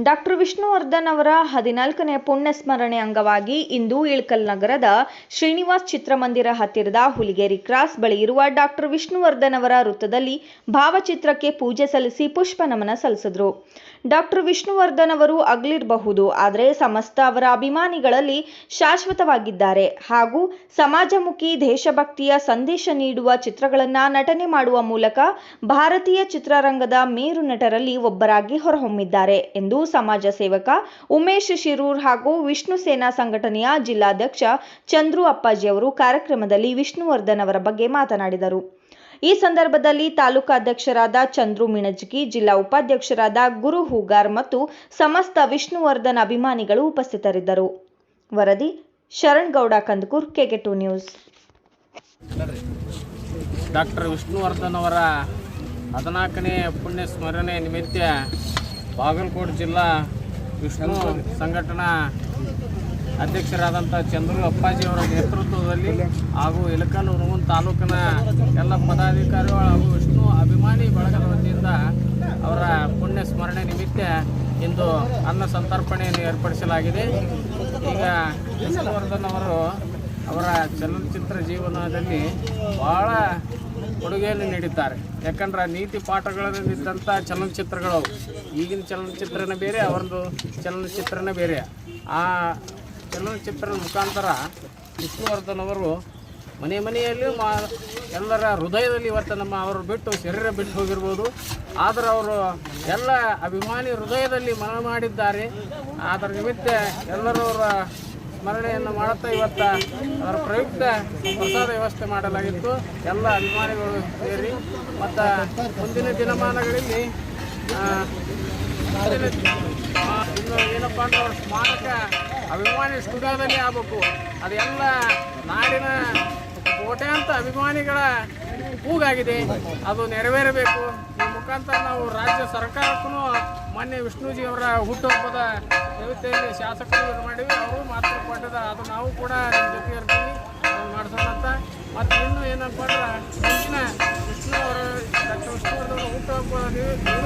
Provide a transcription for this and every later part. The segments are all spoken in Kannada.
ಡಾಕ್ಟರ್ ವಿಷ್ಣುವರ್ಧನ್ ಅವರ ಹದಿನಾಲ್ಕನೇ ಪುಣ್ಯ ಸ್ಮರಣೆ ಅಂಗವಾಗಿ ಇಂದು ಇಳಕಲ್ ನಗರದ ಶ್ರೀನಿವಾಸ್ ಚಿತ್ರಮಂದಿರ ಹತ್ತಿರದ ಹುಲಿಗೇರಿ ಕ್ರಾಸ್ ಬಳಿ ಇರುವ ಡಾಕ್ಟರ್ ವಿಷ್ಣುವರ್ಧನ್ ಅವರ ವೃತ್ತದಲ್ಲಿ ಭಾವಚಿತ್ರಕ್ಕೆ ಪೂಜೆ ಸಲ್ಲಿಸಿ ಪುಷ್ಪ ನಮನ ಸಲ್ಲಿಸಿದ್ರು. ಡಾಕ್ಟರ್ ವಿಷ್ಣುವರ್ಧನ್ ಅವರು ಅಗಲಿರಬಹುದು, ಆದರೆ ಸಮಸ್ತ ಅವರ ಅಭಿಮಾನಿಗಳಲ್ಲಿ ಶಾಶ್ವತವಾಗಿದ್ದಾರೆ. ಹಾಗೂ ಸಮಾಜಮುಖಿ ದೇಶಭಕ್ತಿಯ ಸಂದೇಶ ನೀಡುವ ಚಿತ್ರಗಳನ್ನು ನಟನೆ ಮಾಡುವ ಮೂಲಕ ಭಾರತೀಯ ಚಿತ್ರರಂಗದ ಮೇರು ನಟರಲ್ಲಿ ಒಬ್ಬರಾಗಿ ಹೊರಹೊಮ್ಮಿದ್ದಾರೆ ಎಂದು ಸಮಾಜ ಸೇವಕ ಉಮೇಶ್ ಶಿರೂರ್ ಹಾಗೂ ವಿಷ್ಣು ಸೇನಾ ಸಂಘಟನೆಯ ಜಿಲ್ಲಾಧ್ಯಕ್ಷ ಚಂದ್ರು ಅಪ್ಪಾಜಿ ಅವರು ಕಾರ್ಯಕ್ರಮದಲ್ಲಿ ವಿಷ್ಣುವರ್ಧನ್ ಅವರ ಬಗ್ಗೆ ಮಾತನಾಡಿದರು. ಈ ಸಂದರ್ಭದಲ್ಲಿ ತಾಲೂಕಾಧ್ಯಕ್ಷರಾದ ಚಂದ್ರು ಮಿಣಜ್ಗಿ ಜಿಲ್ಲಾ ಉಪಾಧ್ಯಕ್ಷರಾದ ಗುರು ಹೂಗಾರ್ ಮತ್ತು ಸಮಸ್ತ ವಿಷ್ಣುವರ್ಧನ್ ಅಭಿಮಾನಿಗಳು ಉಪಸ್ಥಿತರಿದ್ದರು. ವರದಿ Sharan Gowda Kandakur KK two news. Doctor Vishnuvardhan ಅವರ ಹದಿನಾಲ್ಕನೇ ಪುಣ್ಯ ಸ್ಮರಣೆ ನಿಮಿತ್ತ ಬಾಗಲಕೋಟೆ ಜಿಲ್ಲಾ ವಿಷ್ಣು ಸಂಘಟನಾ ಅಧ್ಯಕ್ಷರಾದಂಥ ಚಂದ್ರು ಅಪ್ಪಾಜಿ ಅವರ ನೇತೃತ್ವದಲ್ಲಿ ಹಾಗೂ ಇಲಕಲ್ ಹುನಗುಂದ ತಾಲೂಕಿನ ಎಲ್ಲ ಪದಾಧಿಕಾರಿಗಳು ಹಾಗೂ ವಿಷ್ಣು ಅಭಿಮಾನಿ ಬಳಗದ ವತಿಯಿಂದ ಅವರ ಪುಣ್ಯ ಸ್ಮರಣೆ ನಿಮಿತ್ತ ಇಂದು ಅನ್ನ ಸಂತರ್ಪಣೆಯನ್ನು ಏರ್ಪಡಿಸಲಾಗಿದೆ. ಈಗ ವಿಷ್ಣುವರ್ಧನ್ ಅವರು ಅವರ ಚಲನಚಿತ್ರ ಜೀವನದಲ್ಲಿ ಬಹಳ ಕೊಡುಗೆಯನ್ನು ನೀಡಿದ್ದಾರೆ. ಯಾಕಂದ್ರೆ ನೀತಿ ಪಾಠಗಳಲ್ಲಿದ್ದಂಥ ಚಲನಚಿತ್ರಗಳು. ಈಗಿನ ಚಲನಚಿತ್ರನೇ ಬೇರೆ ಅವರದು ಚಲನಚಿತ್ರನೇ ಬೇರೆ. ಆ ಚಲನಚಿತ್ರದ ಮುಖಾಂತರ ವಿಷ್ಣುವರ್ಧನ್ ಅವರು ಮನೆ ಮನೆಯಲ್ಲಿ ಮಾ ಎಲ್ಲರ ಹೃದಯದಲ್ಲಿ ಇವತ್ತು ನಮ್ಮ ಅವರು ಬಿಟ್ಟು ಶರೀರ ಬಿಟ್ಟು ಹೋಗಿರ್ಬೋದು. ಆದರೆ ಅವರು ಎಲ್ಲ ಅಭಿಮಾನಿ ಹೃದಯದಲ್ಲಿ ಮನ ಮಾಡಿದ್ದಾರೆ. ಅದರ ನಿಮಿತ್ತ ಎಲ್ಲರೂ ಅವರ ಸ್ಮರಣೆಯನ್ನು ಮಾಡುತ್ತಾ ಇವತ್ತು ಅದರ ಪ್ರಯುಕ್ತ ಪ್ರಸಾದ ವ್ಯವಸ್ಥೆ ಮಾಡಲಾಗಿತ್ತು. ಎಲ್ಲ ಅಭಿಮಾನಿಗಳು ಸೇರಿ ಮತ್ತು ಮುಂದಿನ ದಿನಮಾನಗಳಲ್ಲಿ ಇನ್ನು ಏನಪ್ಪ ಅಂದ್ರೆ ಅವ್ರ ಸ್ಮಾರಕ ಅಭಿಮಾನಿ ಸುಧಾದಲ್ಲಿ ಆಗಬೇಕು. ಅದೆಲ್ಲ ನಾಡಿನ ಕೋಟ್ಯಾಂತ ಅಭಿಮಾನಿಗಳ ಕೂಗಾಗಿದೆ. ಅದು ನೆರವೇರಬೇಕು. ಈ ಮುಖಾಂತರ ನಾವು ರಾಜ್ಯ ಸರ್ಕಾರಕ್ಕೂ ಮೊನ್ನೆ ವಿಷ್ಣುಜಿ ಅವರ ಹುಟ್ಟುಹಬ್ಬದ ವ್ಯವಸ್ಥೆಯಲ್ಲಿ ಶಾಸಕರು ಇದು ಮಾಡಿವಿ. ಅವರು ಮಾತ್ರ ಕೊಟ್ಟದ ಅದು ನಾವು ಕೂಡ ನಮ್ಮ ಜೊತೆ ಇರ್ತೀವಿ. ಮಾಡಿಸೋಣಂತ. ಮತ್ತು ಇನ್ನು ಏನಪ್ಪ ಅಂದ್ರೆ, ಮುಂಚಿನ ವಿಷ್ಣು ಅವರ, ಡಾಕ್ಟರ್ ವಿಷ್ಣುವರ್ಧನ ಹುಟ್ಟುಹಬ್ಬದ ನಿವೃತ್ತಿ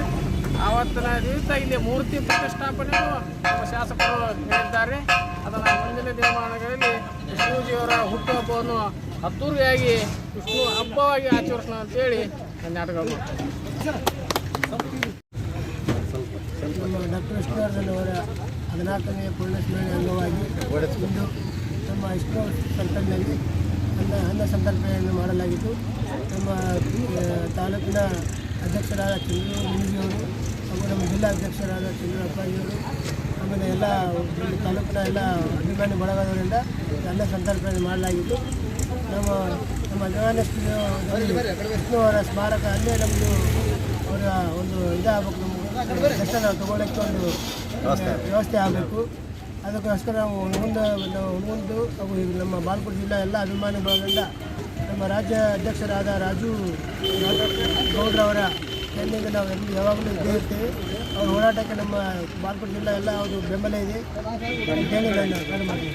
ಆವತ್ತಿನ ದಿವಸ ಇಲ್ಲಿ ಮೂರ್ತಿ ಪ್ರತಿಷ್ಠಾಪನೆಯನ್ನು ನಮ್ಮ ಶಾಸಕರು ಹೇಳಿದ್ದಾರೆ. ಅದನ್ನು ಮುಂದಿನ ದಿನಮಾನಗಳಲ್ಲಿ ವಿಷ್ಣುಜಿಯವರ ಹುಟ್ಟುಹಬ್ಬವನ್ನು ಅದ್ದೂರಿಯಾಗಿ ವಿಷ್ಣು ಹಬ್ಬವಾಗಿ ಆಚರಿಸೋಣ ಅಂತೇಳಿ ನನ್ನ ನಾಟಕ ಡಾಕ್ಟರ್ ವಿಷ್ಣುವರ್ಧನ್ ಅವರ ಹದಿನಾಲ್ಕನೇ ಪೂರ್ಣಸ್ಮರಣೆ ಅಂಗವಾಗಿ ಇಂದು ನಮ್ಮ ವಿಷ್ಣು ಸರ್ಕಲ್ನಲ್ಲಿ ಅನ್ನ ಅನ್ನ ಸಂತರ್ಪಣೆಯನ್ನು ಮಾಡಲಾಗಿತ್ತು. ನಮ್ಮ ತಾಲೂಕಿನ ಅಧ್ಯಕ್ಷರಾದ ಚಂದ್ರು ಮುನಿಜಿಯವರು ಹಾಗೂ ನಮ್ಮ ಜಿಲ್ಲಾ ಅಧ್ಯಕ್ಷರಾದ ಚಂದ್ರಪ್ಪಾಜಿಯವರು ಆಮೇಲೆ ಎಲ್ಲ ತಾಲೂಕಿನ ಎಲ್ಲ ಅಭಿಮಾನಿ ಬಳಗದವರಿಂದ ಅನ್ನ ಸಂತರ್ಪಣೆ ಮಾಡಲಾಗಿತ್ತು. ನಮ್ಮ ನಮ್ಮ ವಿಷ್ಣು ಅವರ ಸ್ಮಾರಕ ಅಲ್ಲೇ ನಮ್ಮದು ಅವರ ಒಂದು ಇದಾಗಬೇಕು ನಮಗೆ ದರ್ಶನ ತಗೊಳ್ಳೋಕ್ಕೆ ಒಂದು ವ್ಯವಸ್ಥೆ ಆಗಬೇಕು. ಅದಕ್ಕೋಸ್ಕರ ನಾವು ಮುಂದೆ ನಾವು ಅವು ಹಾಗೂ ಈಗ ನಮ್ಮ ಬಾಲ್ಕೋಟ್ ಜಿಲ್ಲಾ ಎಲ್ಲ ಅಭಿಮಾನಿ ಭಾಗದಿಂದ ನಮ್ಮ ರಾಜ್ಯ ಅಧ್ಯಕ್ಷರಾದ ರಾಜು ಗೌಡ್ರವರ ಎಲ್ಲಿಂದ ನಾವು ಎಲ್ಲಿ ಯಾವಾಗಲೂ ಇದ್ದೇ ಇರ್ತೀವಿ. ಅವ್ರ ಹೋರಾಟಕ್ಕೆ ನಮ್ಮ ಬಾಲ್ಕೋಟ್ ಜಿಲ್ಲಾ ಎಲ್ಲ ಅವರು ಬೆಂಬಲ ಇದೆ. ನಾನು ಮಾಡ್ತೀನಿ